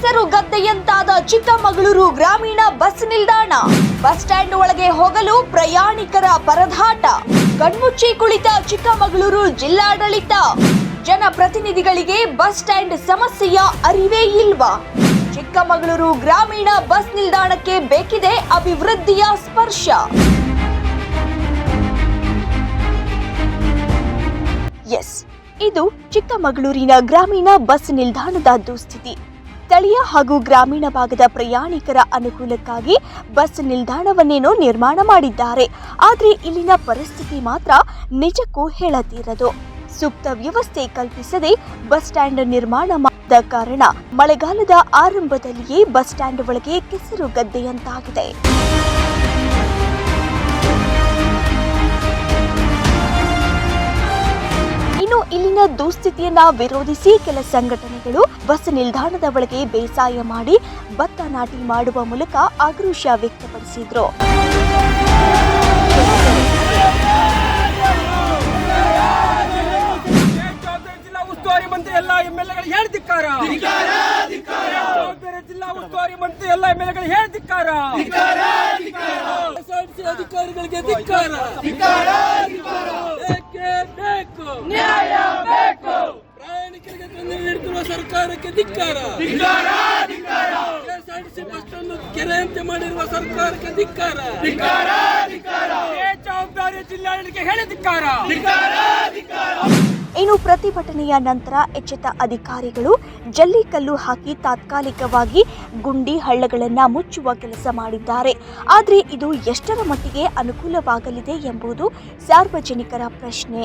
ಕೆಸರು ಗದ್ದೆಯಂತಾದ ಚಿಕ್ಕಮಗಳೂರು ಗ್ರಾಮೀಣ ಬಸ್ ನಿಲ್ದಾಣ. ಬಸ್ ಸ್ಟ್ಯಾಂಡ್ ಒಳಗೆ ಹೋಗಲು ಪ್ರಯಾಣಿಕರ ಪರದಾಟ. ಕಣ್ಮುಚ್ಚಿ ಕುಳಿತ ಚಿಕ್ಕಮಗಳೂರು ಜಿಲ್ಲಾಡಳಿತ. ಜನಪ್ರತಿನಿಧಿಗಳಿಗೆ ಬಸ್ ಸ್ಟ್ಯಾಂಡ್ ಸಮಸ್ಯೆಯ ಅರಿವೇ ಇಲ್ವಾ? ಚಿಕ್ಕಮಗಳೂರು ಗ್ರಾಮೀಣ ಬಸ್ ನಿಲ್ದಾಣಕ್ಕೆ ಬೇಕಿದೆ ಅಭಿವೃದ್ಧಿಯ ಸ್ಪರ್ಶ. ಎಸ್, ಇದು ಚಿಕ್ಕಮಗಳೂರಿನ ಗ್ರಾಮೀಣ ಬಸ್ ನಿಲ್ದಾಣದ ದುಸ್ಥಿತಿ. ಸ್ಥಳೀಯ ಹಾಗೂ ಗ್ರಾಮೀಣ ಭಾಗದ ಪ್ರಯಾಣಿಕರ ಅನುಕೂಲಕ್ಕಾಗಿ ಬಸ್ ನಿಲ್ದಾಣವನ್ನೇನೋ ನಿರ್ಮಾಣ ಮಾಡಿದ್ದಾರೆ. ಆದರೆ ಇಲ್ಲಿನ ಪರಿಸ್ಥಿತಿ ಮಾತ್ರ ನಿಜಕ್ಕೂ ಹೇಳದಿರದು ಸೂಕ್ತ ವ್ಯವಸ್ಥೆ ಕಲ್ಪಿಸದೆ ಬಸ್ ಸ್ಟ್ಯಾಂಡ್ ನಿರ್ಮಾಣ ಮಾಡಿದ ಕಾರಣ ಮಳೆಗಾಲದ ಆರಂಭದಲ್ಲಿಯೇ ಬಸ್ ಸ್ಟ್ಯಾಂಡ್ ಒಳಗೆ ಕೆಸರು ಗದ್ದೆಯಂತಾಗಿದೆ. ಇಲ್ಲಿನ ದುಸ್ಥಿತಿಯನ್ನ ವಿರೋಧಿಸಿ ಕೆಲ ಸಂಘಟನೆಗಳು ಬಸ್ ನಿಲ್ದಾಣದ ಒಳಗೆ ಬೇಸಾಯ ಮಾಡಿ ಭತ್ತ ನಾಟಿ ಮಾಡುವ ಮೂಲಕ ಆಕ್ರೋಶ ವ್ಯಕ್ತಪಡಿಸಿದ್ರು. ಎಲ್ಲ ಎಂ ಎಲ್ ಎಗಳು ಹೇಳ್ತಿಕ್ಕಾರ? ಜಿಲ್ಲಾ ಉಸ್ತುವಾರಿ ಮಂತ್ರಿ ಎಲ್ಲ ಎಂ ಎಲ್ ಎಗಳು ಹೇಳ್ತಿಕ್ಕಾರ ಅಧಿಕಾರಿಗಳಿಗೆ ಧಿಕ್ಕಾರ? ಬೇಕೇ ಬೇಕು? ನ್ಯಾಯ ಸರ್ಕಾರಕ್ಕೆ ಧಿಕ್ಕಾರ. ಕೆಎಸ್ಆರ್ಟಿಸಿ ಬಸ್ ಅನ್ನು ಕೆರೆಯಂತೆ ಮಾಡಿರುವ ಸರ್ಕಾರಕ್ಕೆ ಧಿಕ್ಕಾರ. ಜವಾಬ್ದಾರಿ ಜಿಲ್ಲಾಡಳಿತಕ್ಕೆ ಹೇಳಿ ಧಿಕ್ಕಾರ. ಇನ್ನು ಪ್ರತಿಭಟನೆಯ ನಂತರ ಎಚ್ಚೆತ್ತ ಅಧಿಕಾರಿಗಳು ಜಲ್ಲಿಕಲ್ಲು ಹಾಕಿ ತಾತ್ಕಾಲಿಕವಾಗಿ ಗುಂಡಿ ಹಳ್ಳಗಳನ್ನು ಮುಚ್ಚುವ ಕೆಲಸ ಮಾಡಿದ್ದಾರೆ. ಆದರೆ ಇದು ಎಷ್ಟರ ಮಟ್ಟಿಗೆ ಅನುಕೂಲವಾಗಲಿದೆ ಎಂಬುದು ಸಾರ್ವಜನಿಕರ ಪ್ರಶ್ನೆ.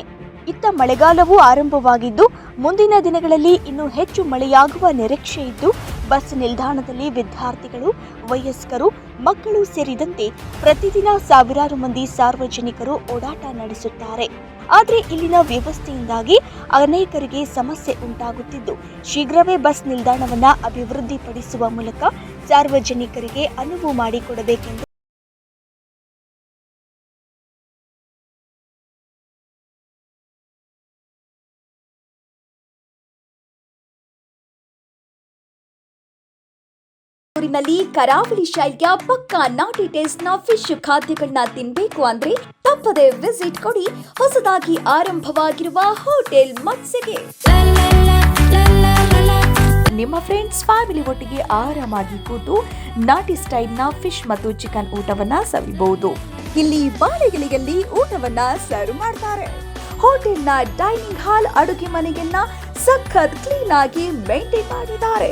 ಇತ್ತ ಮಳೆಗಾಲವೂ ಆರಂಭವಾಗಿದ್ದು, ಮುಂದಿನ ದಿನಗಳಲ್ಲಿ ಇನ್ನೂ ಹೆಚ್ಚು ಮಳೆಯಾಗುವ ನಿರೀಕ್ಷೆ ಇದ್ದು, ಬಸ್ ನಿಲ್ದಾಣದಲ್ಲಿ ವಿದ್ಯಾರ್ಥಿಗಳು, ವಯಸ್ಕರು, ಮಕ್ಕಳು ಸೇರಿದಂತೆ ಪ್ರತಿದಿನ ಸಾವಿರಾರು ಮಂದಿ ಸಾರ್ವಜನಿಕರು ಓಡಾಟ ನಡೆಸುತ್ತಾರೆ. ಆದರೆ ಇಲ್ಲಿನ ವ್ಯವಸ್ಥೆಯಿಂದಾಗಿ ಅನೇಕರಿಗೆ ಸಮಸ್ಯೆ ಉಂಟಾಗುತ್ತಿದ್ದು, ಶೀಘ್ರವೇ ಬಸ್ ನಿಲ್ದಾಣವನ್ನು ಅಭಿವೃದ್ಧಿಪಡಿಸುವ ಮೂಲಕ ಸಾರ್ವಜನಿಕರಿಗೆ ಅನುವು ಮಾಡಿಕೊಡಬೇಕೆಂದು ಊರಿನಲ್ಲಿ ಕರಾವಳಿ ಶೈಲಿಯ ಪಕ್ಕಾ ನಾಟಿ ಟೇಸ್ಟ್ನ ಫಿಶ್ ಖಾದ್ಯಗಳನ್ನ ತಿನ್ಬೇಕು ಅಂದ್ರೆ ತಪ್ಪದೆ ವಿಸಿಟ್ ಕೊಡಿ. ಹೊಸದಾಗಿ ಆರಂಭವಾಗಿರುವ ಹೋಟೆಲ್ ಮತ್ಸ್ಯಗೆ ನಿಮ್ಮ ಫ್ರೆಂಡ್ಸ್ ಫ್ಯಾಮಿಲಿ ಒಟ್ಟಿಗೆ ಆರಾಮಾಗಿ ಕೂತು ನಾಟಿ ಸ್ಟೈಲ್ನ ಫಿಶ್ ಮತ್ತು ಚಿಕನ್ ಊಟವನ್ನ ಸವಿಬಹುದು. ಇಲ್ಲಿ ಬಾಳೆಗಿಳಿಯಲ್ಲಿ ಊಟವನ್ನ ಸರ್ವ್ ಮಾಡ್ತಾರೆ. ಹೋಟೆಲ್ನ ಡೈನಿಂಗ್ ಹಾಲ್ ಅಡುಗೆ ಮನೆಯನ್ನ ಸಖತ್ ಕ್ಲೀನ್ ಆಗಿ ಮೇಂಟೈನ್ ಮಾಡಿದ್ದಾರೆ.